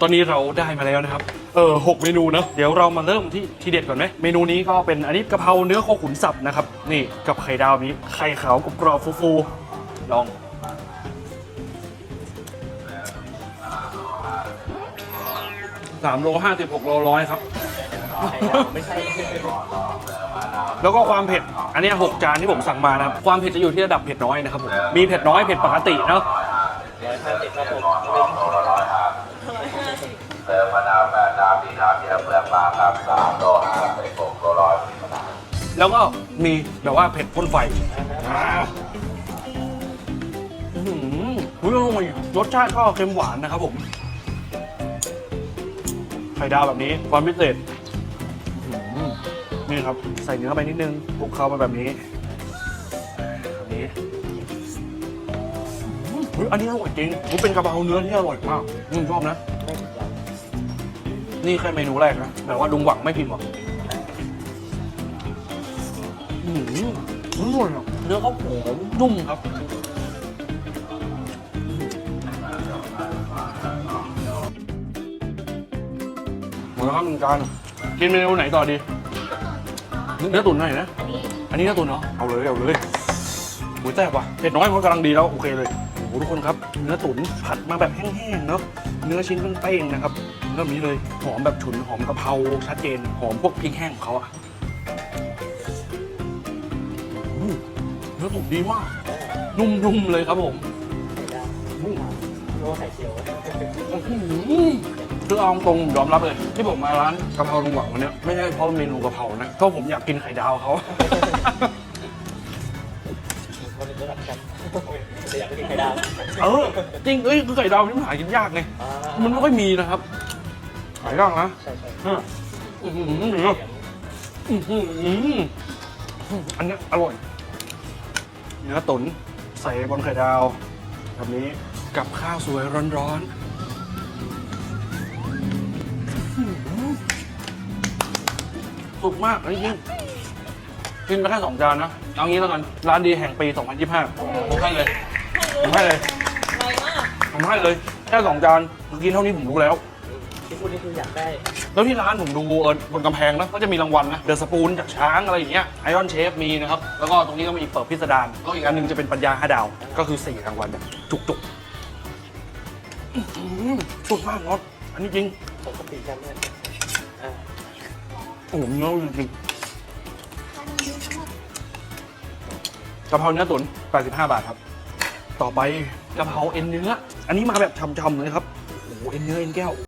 ตอนนี้เราได้มาแล้วนะครับ เออหกเมนูเนอะเดี๋ยวเรามาเริ่มที่ทีเด็ดก่อนไหม เมนูนี้ก็เป็นอันนี้กะเพราเนื้อโคขุนสับนะครับ นี่กับไข่ดาวนี้ ไข่ขาวกรอบๆฟูๆ ลอง สามโลห้าสิบหกโลร้อยครับ ไม่ใช่ แล้วก็ความเผ็ด อันเนี้ยหกจานที่ผมสั่งมานะครับ ความเผ็ดจะอยู่ที่ระดับเผ็ดน้อยนะครับผม มีเผ็ดน้อยเผ็ดปกติเนาะ ร้อยห้าสิบครับผมามโลห้าสิบหกโลร้อยแล้วก็มีแบบว่าเผ็ดพ่นไฟอื้อหืออุ๊ยอร่อยรสชาติก็เค็มหวานนะครับผม ไข่ดาวแบบนี้ความพิเศษอื้อหือนี่ครับ ใส่เนื้อไปนิดนึงคลุกเข้ามาแบบนี้แบบนี้อื้อหืออันนี้อร่อยจริงมันเป็นกระเพราเนื้อที่อร่อยมากอืมชอบนะ นี่แค่เมนูแรกนะแต่ว่าลุงหวังไม่ผิดหวังอืมอร่อยอะเนื้อเขาหอมนุ่มครับ หมดแล้วครับหนึ่งจานกินเมนูไหนต่อดี เนื้อตุ๋นหน่อยนะ อันนี้เนื้อตุ๋นเหรอเอาเลยเอาเลยหมูแซ่บว่ะเผ็ดน้อยมันกำลังดีแล้ว โอเคเลยโอ้โหทุกคนครับเนื้อตุ๋นผัดมาแบบแห้งๆเนาะเนื้อชิ้นเป้งๆนะครับเริ่มนี้เลยหอมแบบฉุนหอมกะเพราชัดเจนหอมพวกพริกแห้งของเขาอะอืมเนื้อตุ๋นดีมาก นุ่มๆเลยครับผมอืมโลไข่เจียวคือเอาตรงๆยอมรับเลย ที่ผมมาร้านกะเพราลุงหวังวันเนี้ยไม่ใช่เพราะเมนูกะเพรานะก็ผมอยากกินไข่ดาวเขามัน เป็นระดับกันแต่อยากไปกินไข่ดาวเออจริงเอ้ยคือไข่ดาวนี่มันหากินยากไงอ่ามันไม่ค่อยมีนะครับขายยากนะใช่ใช่อืมอื้อหืออื้อหืออันเนี้ยอร่อยเนื้อตุ๋นใส่บนไข่ดาวแบบนี้กับข้าวสวยร้อนๆสุกมากจริงๆ กินไปแค่สองจานนะ เอางี้แล้วกัน ร้านดีแห่งปี 2025 ผมให้เลย ผมให้เลยผมให้เลย แค่สองจานกินเท่านี้ผมรู้แล้ว ที่พูดนี่คืออยากได้แล้วที่ร้านผมดูเออบนกำแพงนะก็จะมีรางวัลนะเดอะสปูนจากช้างอะไรอย่างเงี้ยไอรอนเชฟมีนะครับ แล้วก็ตรงนี้ก็มีเปิดพิสดารก็อีกอันหนึงจะเป็นปัญญาห้าดาว ก็คือ 4 รางวัลแบบจุกๆอื้อหือสุดมากเนาะอันนี้จริงปกติกันเนี่ยอ่าโอ้โหเนื้อจริง กะเพราเนื้อตุ๋น85 บาทครับ ต่อไปกะเพราเอ็นเนื้อ อันนี้มาแบบช่ำๆเลยครับ โอ้โห เอ็นเนื้อ เอ็นแก้ว